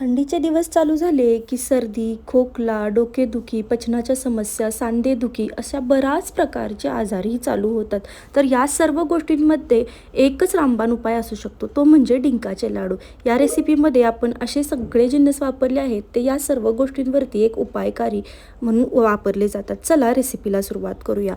थंडीचे दिवस चालू झाले की सर्दी खोकला डोकेदुखी पचनाच्या समस्या सांधेदुखी अशा बऱ्याच प्रकारचे आजारही चालू होतात. तर या सर्व गोष्टींमध्ये एकच रामबाण उपाय असू शकतो. तो म्हणजे डिंकाचे लाडू. या रेसिपीमध्ये आपण असे सगळे जिन्नस वापरले आहेत ते या सर्व गोष्टींवरती एक उपायकारी म्हणून वापरले जातात. चला रेसिपीला सुरुवात करूया.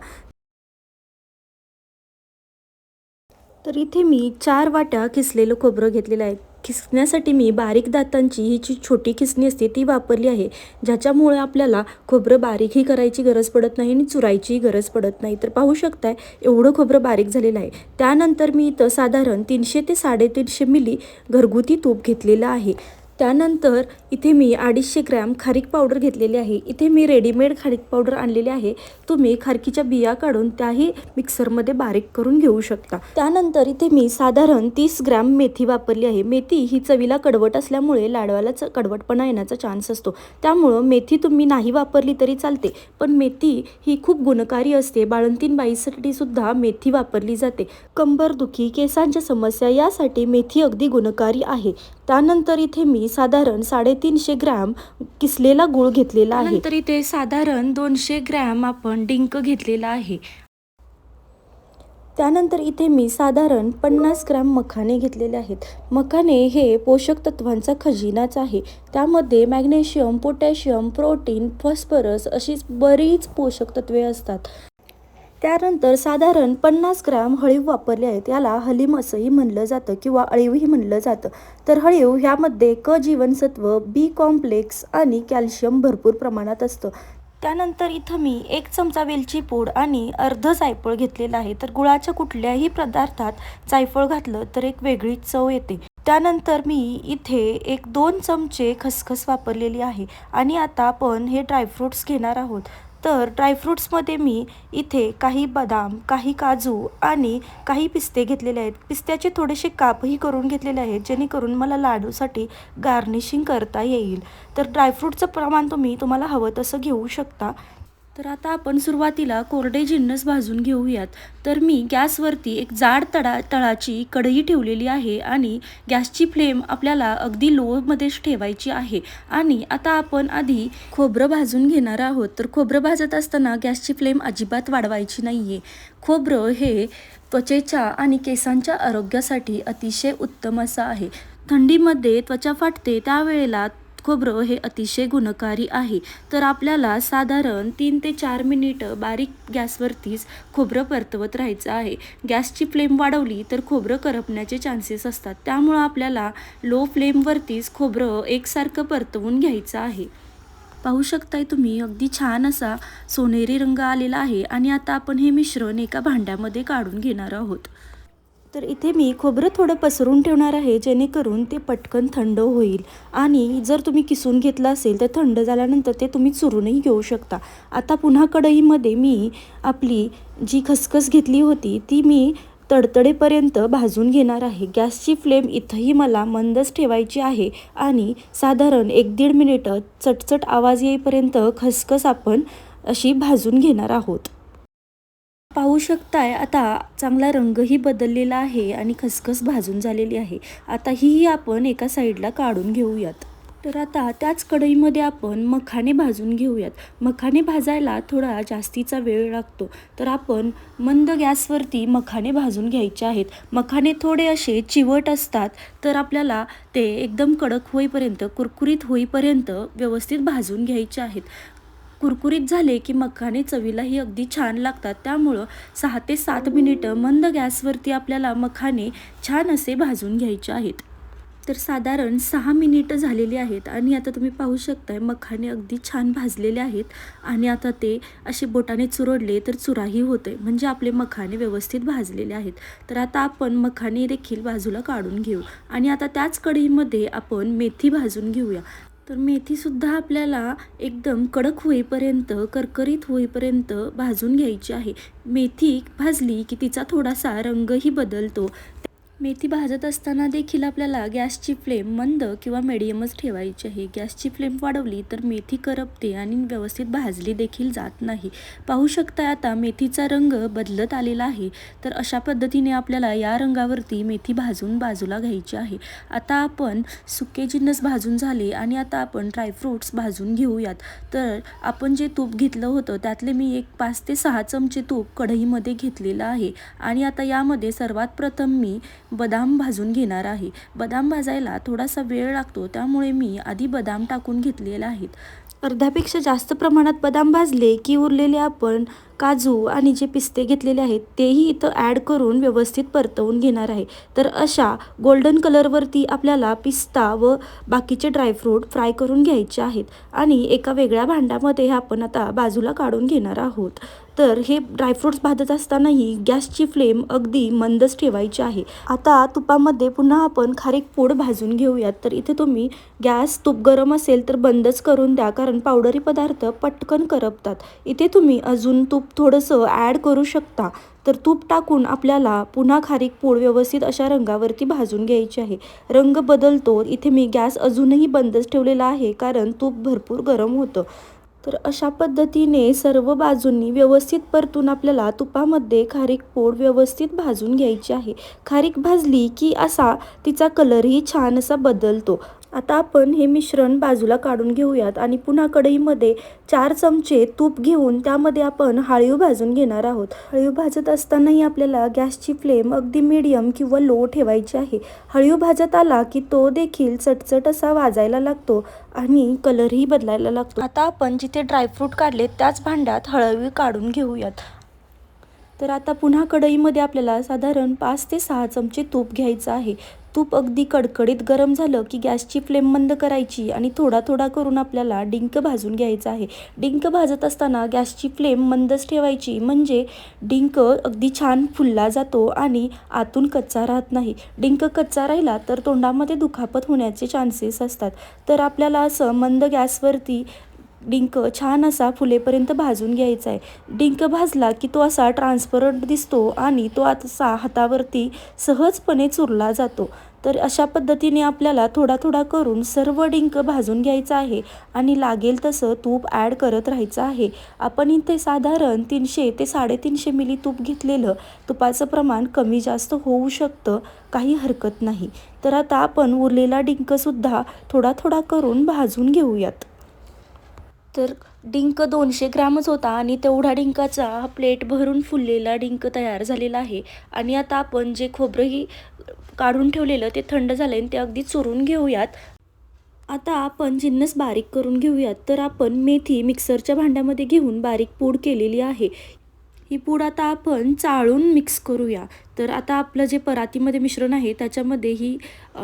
तर इथे मी चार वाट्या किसलेलं खोबरं घेतलेलं आहे. खिसण्यासाठी मी बारीक दातांची ही जी छोटी खिसणी असते ती वापरली आहे ज्याच्यामुळे आपल्याला खोबरं बारीकही करायची गरज पडत नाही आणि चुरायचीही गरज पडत नाही. तर पाहू शकताय एवढं खोबरं बारीक झालेलं आहे. त्यानंतर मी इथं साधारण तीनशे ते साडेतीनशे मिली घरगुती तूप घेतलेलं आहे. त्यानंतर इथे मी अडीचशे ग्रॅम खारीक पावडर घेतलेली आहे. इथे मी रेडीमेड खारीक पावडर आणलेली आहे. तुम्ही खारकीच्या बिया काढून त्याही मिक्सरमध्ये बारीक करून घेऊ शकता. त्यानंतर इथे मी साधारण तीस ग्रॅम मेथी वापरली आहे. मेथी ही चवीला कडवट असल्यामुळे लाडवाला च कडवटपणा येण्याचा चान्स असतो. त्यामुळं मेथी तुम्ही नाही वापरली तरी चालते. पण मेथी ही खूप गुणकारी असते. बाळंतीन बाईसाठी सुद्धा मेथी वापरली जाते. कंबरदुखी केसांच्या समस्या यासाठी मेथी अगदी गुणकारी आहे. त्यानंतर इथे मी साधारण साडेतीनशे ग्रॅम किसलेला गूळ घेतलेला आहे. तर इथे साधारण दोनशे ग्रॅम आपण डिंक घेतलेला आहे. त्यानंतर इथे मी साधारण पन्नास ग्रॅम मखाने घेतलेले आहेत. मखाने हे पोषक तत्वांचा खजिनाच आहे. त्यामध्ये मॅग्नेशियम पोटॅशियम प्रोटीन फॉस्फरस अशी बरीच पोषक तत्वे असतात. त्यानंतर साधारण पन्नास ग्रॅम हळीव वापरले आहेत. याला हलीम असंही म्हणलं जातं किंवा अळीवही म्हणलं जातं. तर हळीव ह्यामध्ये क जीवनसत्व बी कॉम्प्लेक्स आणि कॅल्शियम भरपूर प्रमाणात असतं. त्यानंतर इथं मी एक चमचा वेलची पूड आणि अर्ध जायफळ घेतलेलं आहे. तर गुळाच्या कुठल्याही पदार्थात जायफळ घातलं तर एक वेगळीच चव येते. त्यानंतर मी इथे एक दोन चमचे खसखस वापरलेली आहे. आणि आता आपण हे ड्रायफ्रूट्स घेणार आहोत. तर ड्रायफ्रूट्समध्ये मी इथे काही बदाम काही काजू आणि काही पिस्ते घेतलेले आहेत. पिस्त्याचे थोडेसे कापही करून घेतलेले आहेत जेणेकरून मला लाडूसाठी गार्निशिंग करता येईल. तर ड्रायफ्रूटचं प्रमाण तुम्ही तुम्हाला हवं तसं घेऊ शकता. तर आता आपण सुरुवातीला कोरडे जिन्नस भाजून घेऊयात. तर मी गॅसवरती एक जाड तडा तळाची कढई ठेवलेली आहे आणि गॅसची फ्लेम आपल्याला अगदी लोमध्येच ठेवायची आहे. आणि आता आपण आधी खोबरं भाजून घेणार आहोत. तर खोबरं भाजत असताना गॅसची फ्लेम अजिबात वाढवायची नाही आहे खोबरं हे त्वचेच्या आणि केसांच्या आरोग्यासाठी अतिशय उत्तम असं आहे. थंडीमध्ये त्वचा फाटते त्यावेळेला खोबरं हे अतिशय गुणकारी आहे. तर आपल्याला साधारण तीन ते चार मिनिटं बारीक गॅसवरतीच खोबरं परतवत राहायचं आहे. गॅसची फ्लेम वाढवली तर खोबरं करपण्याचे चान्सेस असतात. त्यामुळं आपल्याला लो फ्लेमवरतीच खोबरं एकसारखं परतवून घ्यायचं आहे. पाहू शकताय तुम्ही अगदी छान असा सोनेरी रंग आलेला आहे आणि आता आपण हे मिश्रण एका भांड्यामध्ये काढून घेणार आहोत. तर इथे मी खोबरं थोडं पसरून ठेवणार आहे जेणेकरून ते पटकन थंड होईल. आणि जर तुम्ही किसून घेतलं असेल तर थंड झाल्यानंतर ते तुम्ही चुरूनही घेऊ शकता. आता पुन्हा कढईमध्ये मी आपली जी खसखस घेतली होती ती मी तडतडेपर्यंत भाजून घेणार आहे. गॅसची फ्लेम इथंही मला मंदच ठेवायची आहे आणि साधारण एक दीड मिनिटं चटचट आवाज येईपर्यंत खसखस आपण अशी भाजून घेणार आहोत. पाहू शकताय आता चांगला रंगही बदललेला आहे आणि खसखस भाजून झालेली आहे. आता हीही आपण एका साईडला काढून घेऊयात. तर आता त्याच कढईमध्ये आपण मखाने भाजून घेऊयात. मखाने भाजायला थोडा जास्तीचा वेळ लागतो. तर आपण मंद गॅसवरती मखाने भाजून घ्यायचे आहेत. मखाने थोडे असे चिवट असतात तर आपल्याला ते एकदम कडक होईपर्यंत कुरकुरीत होईपर्यंत व्यवस्थित भाजून घ्यायचे आहेत. कुरकुरीत झाले की मखाने चवीलाही अगदी छान लागतात. त्यामुळं सहा ते सात मिनिटं मंद गॅसवरती आपल्याला मखाने छान असे भाजून घ्यायचे आहेत. तर साधारण सहा मिनिटं झालेली आहेत आणि आता तुम्ही पाहू शकताय मखाने अगदी छान भाजलेले आहेत आणि आता ते असे बोटाने चुरडले तर चुराही होते म्हणजे आपले मखाने व्यवस्थित भाजलेले आहेत. तर आता आपण मखाने देखील बाजूला काढून घेऊ आणि आता त्याच कढईमध्ये आपण मेथी भाजून घेऊया. तर मेथीसुद्धा आपल्याला एकदम कडक होईपर्यंत करकरीत होईपर्यंत भाजून घ्यायची आहे. मेथी भाजली की तिचा थोडासा रंगही बदलतो. मेथी भाजत असताना देखील आपल्याला गॅसची फ्लेम मंद किंवा मिडियमच ठेवायची आहे. गॅसची फ्लेम वाढवली तर मेथी करपते आणि व्यवस्थित भाजली देखील जात नाही. पाहू शकता आता मेथीचा रंग बदलत आलेला आहे. तर अशा पद्धतीने आपल्याला या रंगावरती मेथी भाजून बाजूला घ्यायची आहे. आता आपण सुके जिन्नस भाजून झाले आणि आता आपण ड्रायफ्रूट्स भाजून घेऊयात. तर आपण जे तूप घेतलं होतं त्यातले मी एक पाच ते सहा चमचे तूप कढईमध्ये घेतलेलं आहे. आणि आता यामध्ये सर्वात प्रथम मी बदाम भाजून घेणार आहे. बदाम भाजायला थोडासा वेळ लागतो त्यामुळे मी आधी बदाम टाकून घेतलेले आहेत. अर्ध्यापेक्षा जास्त प्रमाणात बदाम भाजले की उरलेले आपण काजू आणि जे पिस्ते घेतलेले आहेत तेही इथं ॲड करून व्यवस्थित परतवून घेणार आहे. तर अशा गोल्डन कलरवरती आपल्याला पिस्ता व बाकीचे ड्रायफ्रूट फ्राय करून घ्यायचे आहेत आणि एका वेगळ्या भांड्यामध्ये हे आपण आता बाजूला काढून घेणार आहोत. तर हे ड्रायफ्रूट्स भाजत असतानाही गॅसची फ्लेम अगदी मंदच ठेवायची आहे. आता तुपामध्ये पुन्हा आपण खारीक पूड भाजून घेऊयात. तर इथे तुम्ही गॅस तूप गरम असेल तर बंदच करून द्या कारण पावडरी पदार्थ पटकन करपतात. इथे तुम्ही अजून तूप थोडंसं ॲड करू शकता. तर तूप टाकून आपल्याला पुन्हा खारीक पूड व्यवस्थित अशा रंगावरती भाजून घ्यायची आहे. रंग बदलतो. इथे मी गॅस अजूनही बंदच ठेवलेला आहे कारण तूप भरपूर गरम होतं. तर अशा पद्धतीने सर्व बाजूंनी व्यवस्थित परतून आपल्याला तुपामध्ये खारीक पूड व्यवस्थित भाजून घ्यायची आहे. खारीक भाजली की असा तिचा कलरही छान असा बदलतो. आता आपण हे मिश्रण बाजूला काढून घेऊयात आणि पुन्हा कढईमध्ये चार चमचे तूप घेऊन त्यामध्ये आपण हळीव भाजून घेणार आहोत. हळीव भाजत असतानाही आपल्याला गॅसची फ्लेम अगदी मीडियम किंवा लो ठेवायची आहे. हळीव भाजत आला की तो देखील चटचट असा वाजायला लागतो आणि कलरही बदलायला लागतो. आता आपण जिथे ड्रायफ्रूट काढले त्याच भांड्यात हळवी काढून घेऊयात. तर आता पुन्हा कढईमध्ये आपल्याला साधारण पाच ते सहा चमचे तूप घ्यायचं आहे. तूप अगदी कडकडीत गरम झालं की गॅसची फ्लेम मंद करायची आणि थोडा थोडा करून आपल्याला डिंक भाजून घ्यायचा आहे. डिंक भाजत असताना गॅसची फ्लेम मंदच ठेवायची. म्हणजे डिंक अगदी छान फुलला जातो आणि आतून कच्चा राहत नाही. डिंक कच्चा राहिला तर तोंडामध्ये दुखापत होण्याचे चान्सेस असतात. तर आपल्याला असं मंद गॅसवरती डिंक छान असा फुलेपर्यंत भाजून घ्यायचा आहे. डिंक भाजला की तो असा ट्रान्सपरंट दिसतो आणि तो असा हातावरती सहजपणे चुरला जातो. तर अशा पद्धतीने आपल्याला थोडा थोडा करून सर्व डिंक भाजून घ्यायचा आहे आणि लागेल तसं तूप ॲड करत राहायचं आहे. आपण इथे साधारण तीनशे ते साडेतीनशे मिली तूप घेतलेलं तुपाचं प्रमाण कमी जास्त होऊ शकतं काही हरकत नाही. तर आता आपण उरलेला डिंकसुद्धा थोडा थोडा करून भाजून घेऊयात. तर डिंक दोनशे ग्रामच होता आणि तेवढा डिंकाचा हा प्लेट भरून फुललेला डिंक तयार झालेला आहे. आणि आता आपण जे खोबरंही काढून ठेवलेलं ते थंड झालं आणि ते अगदी चुरून घेऊयात. आता आपण जिन्नस बारीक करून घेऊयात. तर आपण मेथी मिक्सरच्या भांड्यामध्ये घेऊन बारीक पूड केलेली आहे. ही पूड आता आपण चाळून मिक्स करूया. तर आता आपलं जे परातीमध्ये मिश्रण आहे त्याच्यामध्ये ही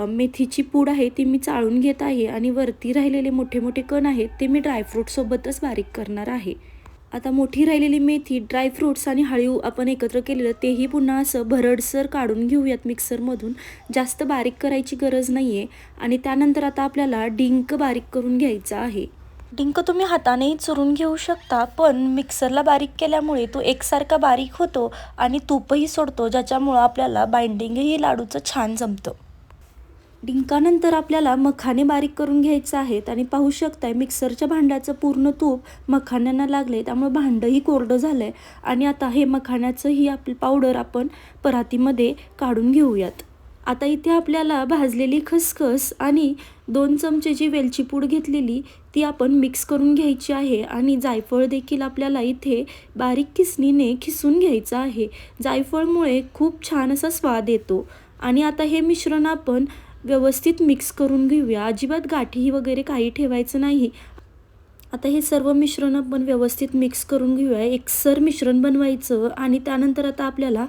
मेथीची पूड आहे ती मी चाळून घेत आहे आणि वरती राहिलेले मोठे मोठे कण आहेत ते मी ड्रायफ्रूटसोबतच बारीक करणार आहे. आता मोठी राहिलेली मेथी ड्रायफ्रूट्स आणि हळीव आपण एकत्र केलेलं तेही पुन्हा असं भरडसर काढून घेऊयात मिक्सरमधून जास्त बारीक करायची गरज नाही आहे आणि त्यानंतर आता आपल्याला डिंक बारीक करून घ्यायचा आहे. डिंक तुम्ही हातानेही चुरून घेऊ शकता पण मिक्सरला बारीक केल्यामुळे तो एकसारखा बारीक होतो आणि तूपही सोडतो ज्याच्यामुळं आपल्याला बाइंडिंगही लाडूचं छान जमतं. डिंकानंतर आपल्याला मखाने बारीक करून घ्यायचं आहेत आणि पाहू शकताय मिक्सरच्या भांड्याचं पूर्ण तूप मखाण्यांना लागले त्यामुळे भांडंही कोरडं झालं आहे आणि आता हे मखाण्याचंही आप पावडर आपण परातीमध्ये काढून घेऊयात. आता इथे आपल्याला भाजलेली खसखस आणि दोन चमचे जी वेलची पूड घेतलेली ती आपण मिक्स करून घ्यायची आहे आणि जायफळ देखील आपल्याला इथे बारीक किसणीने खिसून घ्यायचं आहे. जायफळमुळे खूप छान असा स्वाद येतो. आणि आता हे मिश्रण आपण व्यवस्थित मिक्स करून घेऊया. अजिबात गाठी वगैरे काही ठेवायचं नाही. आता हे सर्व मिश्रण आपण व्यवस्थित मिक्स करून घेऊया. एकसर मिश्रण बनवायचं आणि त्यानंतर आता आपल्याला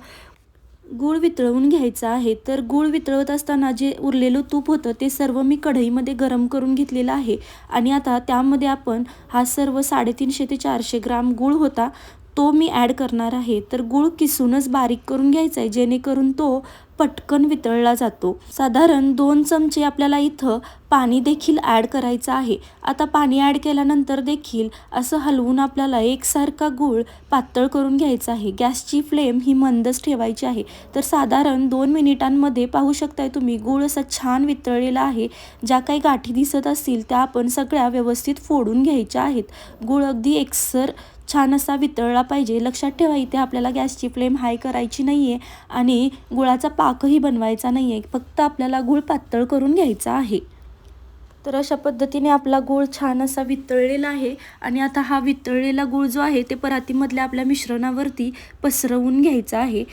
गूळ वितळवून घ्यायचा आहे. तर गूळ वितळवत असताना जे उरलेलं तूप होतं ते सर्व मी कढईमध्ये गरम करून घेतलेलं आहे. आणि आता त्यामध्ये आपण हा सर्व साडेतीनशे ते चारशे ग्राम गूळ होता तो मी ॲड करणार आहे. तर गूळ किसूनच बारीक करून घ्यायचा आहे. जेणेकरून तो पटकन वितळला जातो. साधारण दोन चमचे आपल्याला इथं पाणी देखील ॲड करायचं आहे. आता पाणी ॲड केल्यानंतर देखील असं हलवून आपल्याला एकसारखा गूळ पातळ करून घ्यायचा आहे. गॅसची फ्लेम ही मंदच ठेवायची आहे. तर साधारण दोन मिनिटांमध्ये पाहू शकताय तुम्ही गूळ असा छान वितळलेला आहे. ज्या काही गाठी दिसत असतील त्या आपण सगळ्या व्यवस्थित फोडून घ्यायच्या आहेत. गूळ अगदी एकसर छान असा वितळला पाहिजे. लक्षात ठेवा इथे आपल्याला गॅसची फ्लेम हाय करायची नाही आहे आणि गुळाचा पाकही बनवायचा नाही आहे फक्त आपल्याला गूळ पातळ करून घ्यायचा आहे. तर अशा पद्धतीने आपला गूळ छान असा वितळलेला आहे आणि आता हा वितळलेला गूळ जो आहे ते परातीमधल्या आपल्या मिश्रणावरती पसरवून घ्यायचा आहे.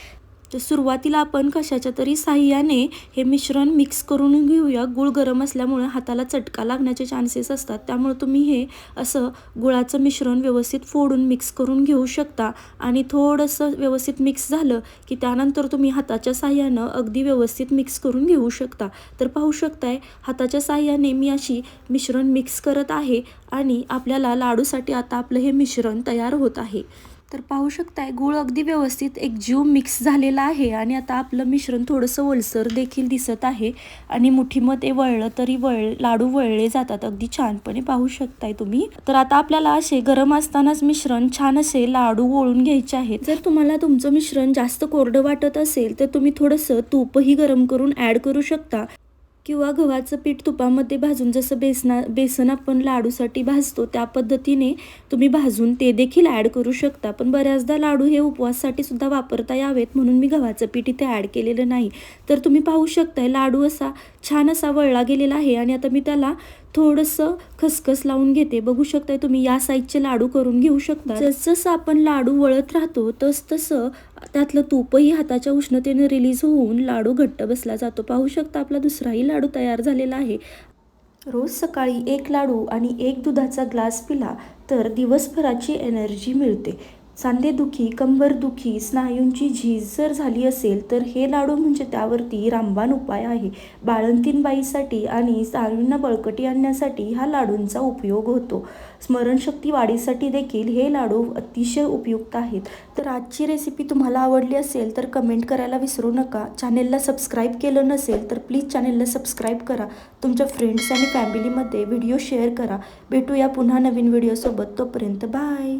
तर सुरुवातीला आपण कशाच्या तरी साह्याने हे मिश्रण मिक्स करून घेऊया. गूळ गरम असल्यामुळे हाताला चटका लागण्याचे चान्सेस असतात. त्यामुळे तुम्ही हे असं गुळाचं मिश्रण व्यवस्थित फोडून मिक्स करून घेऊ शकता. आणि थोडंसं व्यवस्थित मिक्स झालं की त्यानंतर तुम्ही हाताच्या साह्यानं अगदी व्यवस्थित मिक्स करून घेऊ शकता. तर पाहू शकताय हाताच्या साह्याने मी अशी मिश्रण मिक्स करत आहे आणि आपल्याला लाडूसाठी आता आपलं हे मिश्रण तयार होत आहे. तर पाहू शकताय गूळ अगदी व्यवस्थित एक जीव मिक्स झालेला आहे आणि आता आपलं मिश्रण थोडंसं ओलसर देखील दिसत आहे आणि मुठीमध्ये वळलं तरी वळ लाडू वळले जातात. अगदी छानपणे पाहू शकताय तुम्ही. तर आता आपल्याला असे गरम असतानाच मिश्रण छान असे लाडू वळून घ्यायचे आहेत. जर तुम्हाला तुमचं मिश्रण जास्त कोरडं वाटत असेल तर तुम्ही थोडंसं तूपही गरम करून ॲड करू शकता. किंवा गव्हाचं पीठ तुपामध्ये भाजून जसं बेसना बेसन आपण लाडूसाठी भाजतो त्या पद्धतीने तुम्ही भाजून ते देखील ॲड करू शकता. पण बऱ्याचदा लाडू हे उपवाससाठी सुद्धा वापरता यावेत म्हणून मी गव्हाचं पीठ इथे ॲड केलेलं नाही. तर तुम्ही पाहू शकताय लाडू असा छान असा वळला गेलेला आहे आणि आता मी त्याला थोडंसं खसखस लावून घेते. बघू शकताय तुम्ही या साईजचे लाडू करून घेऊ शकता जसजसं आपण लाडू वळत राहतो तस तसं त्यातलं तूपही हाताच्या उष्णतेने रिलीज होऊन लाडू घट्ट बसला जातो. पाहू शकता आपला दुसराही लाडू तयार झालेला आहे. रोज सकाळी एक लाडू आणि एक दुधाचा ग्लास पिला तर दिवसभराची एनर्जी मिळते. सांधेदुखी कंबरदुखी स्नायूंची झीज जर झाली असेल तर हे लाडू म्हणजे त्यावरती रामबाण उपाय आहे. बाळंतीनबाईसाठी आणि स्नायूंना बळकटी आणण्यासाठी हा लाडूंचा उपयोग होतो. स्मरणशक्ती वाढीसाठी देखील हे लाडू अतिशय उपयुक्त आहेत. तर आजची रेसिपी तुम्हाला आवडली असेल तर कमेंट करायला विसरू नका. चॅनेलला सबस्क्राईब केलं नसेल तर प्लीज चॅनेलला सबस्क्राईब करा. तुमच्या फ्रेंड्स आणि फॅमिलीमध्ये व्हिडिओ शेअर करा. भेटूया पुन्हा नवीन व्हिडिओसोबत तोपर्यंत बाय